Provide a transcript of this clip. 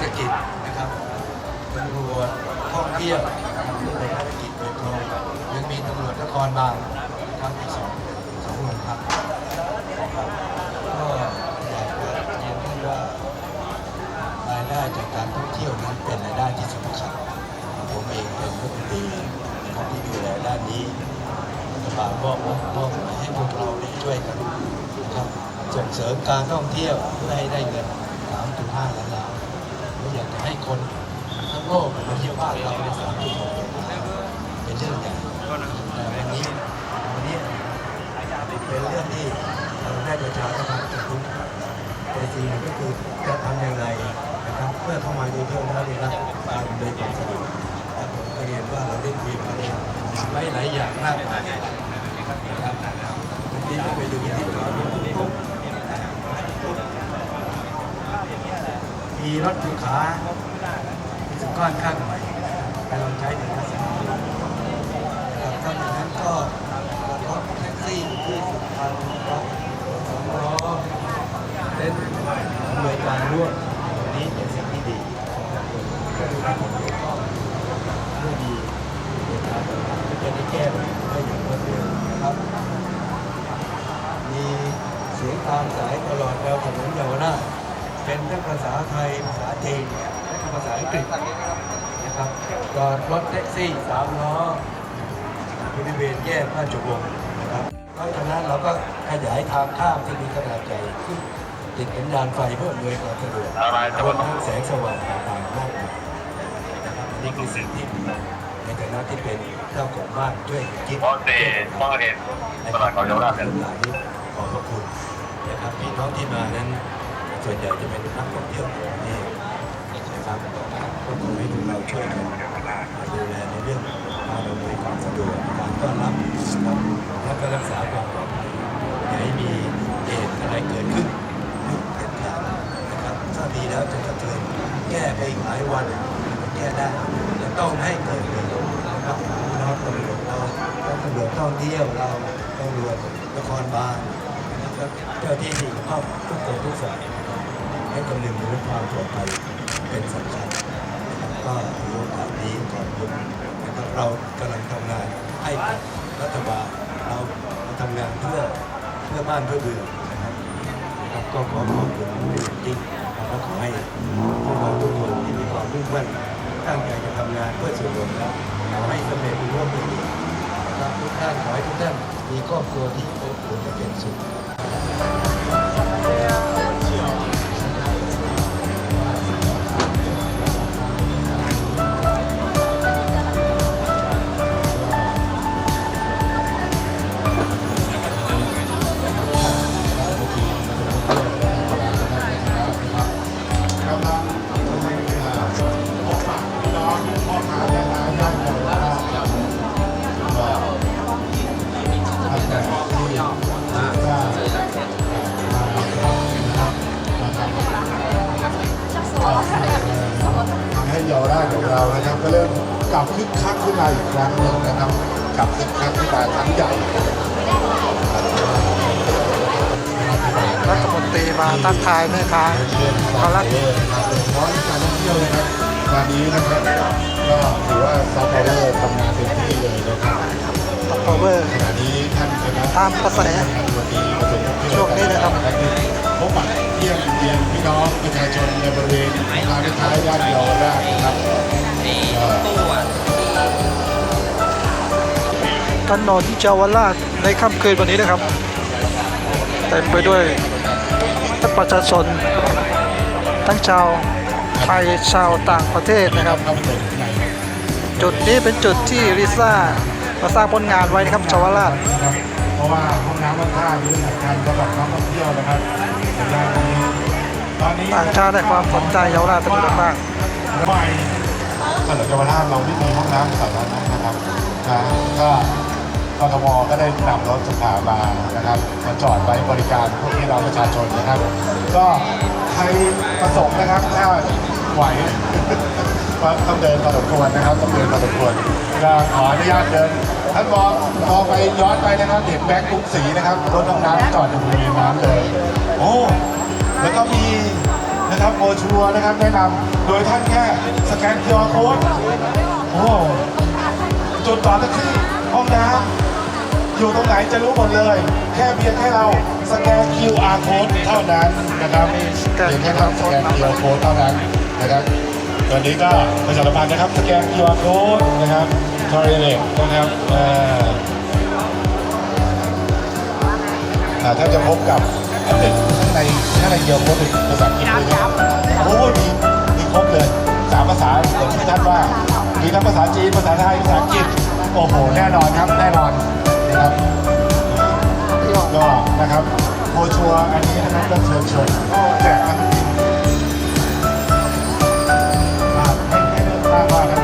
ศรษฐกิจนะครับตำรวจท่องเที่ยวเศรษฐกิจโดยตรงยังมีตำรวจนครบาลครับอีกสองสองโรงพักก็อยากจะเรียนว่ารายได้จากการท่องเที่ยวนั้นเป็นรายได้ที่สำคัญผมเองเป็นผู้มนตรีนะครับที่ดูแลด้านนี้รัฐบาลก็มอบให้พวกเราได้ช่วยกันนะครับส่งเสริมการท่องเที่ยวเพื่อให้ได้เงิน3.5ล้านล้าน อยากจะให้คนทั้งโลกมาเที่ยวบ้านเราในสามจุดหกเป็นเรื่องใหญ่แต่วันนี้วันนี้เป็นเรื่องที่เราได้ประชาสัมพันธ์กับทุกแต่สิ่งก็คือจะทำอย่างไรนะครับเพื่อเข้ามาเที่ยวแล้วได้รับการโดยความสะดวกแต่ผมก็เรียนว่าเราได้คุยกันไว้หลายอย่างมากมายนะครับวันนี้ไปดูที่เขา มีรถถูกขาสุก้อนข้างใหม่ไปลองใช้ในทัศนคติครับนอกจากนั้นก็รถแท็กซี่ที่สุดพันรถสองล้อเต้นอำนวยการร่วมวันนี้เป็นสิ่งที่ดีก็ดูที่ผมก็เมื่อดีนะครับจะได้แก้ปัญหาได้อย่างรวดเร็วนะครับมีเสียงตามสายตลอดแนวถนนเยาวราช เป็นทั้งภาษาไทย ภาษาจีนและภาษาอังกฤษนะครับจอดรถแท็กซี่สามล้อบริเวณแยกราชวงศ์นะครับนอกจากนั้นเราก็ขยายทางข้ามที่มีขนาดใหญ่ขึ้นติดสัญญาณไฟเพื่ออำนวยความสะดวกรวมทั้งแสงสว่างต่างๆมากมายนะครับอันนี่คือสิ่งที่ในฐานะที่เป็นเจ้าของบ้านช่วยคิดเพราะเตะเพราะเห็นตลาดเขาเยาวราชกันหลายขอบพระคุณนะครับพี่น้องที่มานั้น ส่วนใหญ่จะเป็นนักท่องเที่ยวนี่นะครับก็ขอให้ทุกเราช่วยกันดูแลในเรื่องการอำนวยความสะดวกการต้อนรับและก็รักษาความปลอดภัยอย่าให้มีเหตุอะไรเกิดขึ้นยุ่งเด็ดขาดนะครับถ้ามีแล้วจะกระเทือนแก้ไปอีกหลายวันแก้ได้จะต้องให้เกิดประโยชน์นะครับน้องตำรวจเราตำรวจท่องเที่ยวเราตำรวจนครบาลนะครับเจ้าที่ที่เข้องทุกคนทุกฝ่าย ให้คำนึงถึงความปลอดภัยเป็นสำคัญก็ถือโอกาสนี้ขอบคุณนะครับเรากำลังทำงานให้กับรัฐบาลเราเราทำงานเพื่อเพื่อบ้านเพื่อเมืองนะครับครับก็ขอขอบคุณเป็นจริงนะครับและขอให้พวกเราทุกคนที่มีความมุ่งมั่นตั้งใจจะทำงานเพื่อส่วนรวมแล้วขอให้สำเร็จรุ่งเรือนะครับทุกท่านขอให้ทุกท่านมีครอบครัวที่อบอุ่นและเป็นสุข ราชของเรานะครับ ก็เริ่มกลับคึกคักขึ้นมาอีกครั้งหนึ่งนะครับกลับคึกคักขึ้นมาครั้งใหญ่รัฐมนตรีมาทักทายแม่ค้าเชิญชาวเยอะนะครับโดยเฉพาะการท่องเที่ยวนะครับงานนี้นะครับก็ถือว่าซอฟต์พาวเวอร์ทำงานเต็มที่เลยนะครับพาวเวอร์ขณะนี้ท่านคณะตามกระแสวันนี้กระทรวงท่องเที่ยวช่วงนี้นะครับพบปะ เยี่ยมเยียนพี่น้องประชาชนในบริเวณทางท้ายย่านเยาวราชนะครับก็ถนนที่เยาวราชในค่ำคืนวันนี้นะครับเต็มไปด้วยทั้งประชาชน ทั้งชาวไทยชาวต่างประเทศนะครับ จุดนี้เป็นจุดที่ลิซ่ามาสร้างผลงานไว้นะครับเยาวราชเพราะว่าห้องน้ำห้องท่านี้สำคัญสำหรับนักท่องเที่ยวนะครับ ตอนนี้ต่างชาติให้ความสนใจเยาวราชเป็นจำนวนมากใหม่ถนนเยาวราชเราไม่มีห้องน้ำสาธารณะนะครับนะก็กทมก็ได้นำรถสุขามานะครับมาจอดไว้บริการพวกพี่น้องประชาชนนะครับ ก็ใครประสงค์นะครับถ้าไหวก็ต้องเดินพอสมควรนะครับต้องเดินพอสมควรก็ขออนุญาตเดินท่านมองมองไปย้อนไปนะครับเห็นแบ็คกรุงศรีนะครับรถน้ำน้ำจอดอยู่บริเวณน้ำเลยโอ้แล้วก็มี นะครับโบรชัวนะครับแนะนำโดยท่านแค่สแกน QR code โอ้จุดต่อแท็กซี่ห้องน้ำอยู่ตรงไหนจะรู้หมดเลย แค่เพียงแค่เราสแกน QR code เท่านั้นนะครับเพียงแค่เราสแกน QR code เท่านั้นนะครับตอนนี้ก็ประชาสัมพันธ์นะครับสแกน QR code นะครับทอร์เรตนะครับเอ่ออ่าถ้าจะพบกับ ถ้าเกิดข้าในข้าในเดียวก็เป็นภาษาอังกฤษโอ้ดีมีครบเลยสามภาษาอย่างที่ท่านว่ามีทั้งภาษาจีนภาษาไทยภาษาอังกฤษโอ้โหแน่นอนครับแน่นอนนะครับก็นะครับโบชัวอันนี้นะครับก็เชิญชมแจกทั้งให้ให้เลือกตั้งว่า